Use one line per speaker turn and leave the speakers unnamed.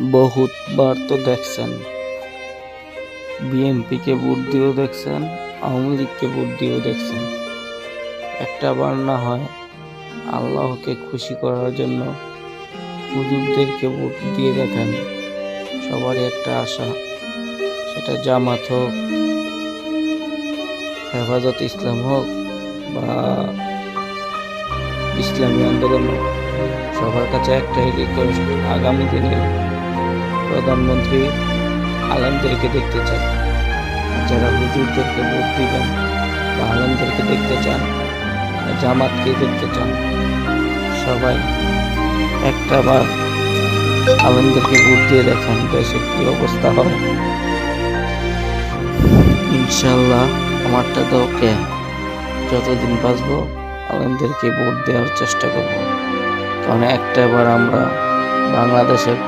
বহুতবার তো দেখছেন। বিএনপিকে ভোট দিয়েও দেখছেন, আওয়ামী লীগকে ভোট দিয়েও দেখছেন। একটা বার না হয় আল্লাহকে খুশি করার জন্য হুজুরদেরকে ভোট দিয়ে দেখেন। সবারই একটা আশা, সেটা জামাত হোক, হেফাজত ইসলাম হোক বা ইসলামী আন্দোলন হোক, সবার কাছে একটাই রিকোয়েস্ট আগামী দিনে প্রধানমন্ত্রী আলেমদেরকে দেখতে চান। যারা হুজুরদেরকে ভোট দিবেন বা আলমদেরকে দেখতে চান জামাতকে দেখতে চান, সবাই একটা বার আলেমদেরকে ভোট দিয়ে দেখেন দেশের কী অবস্থা হয়। ইনশাল্লাহ আমারটা তো ওকে যতদিন বাঁচবো আলেমদেরকে ভোট দেওয়ার চেষ্টা করব। কারণ একটা বার আমরা বাংলাদেশের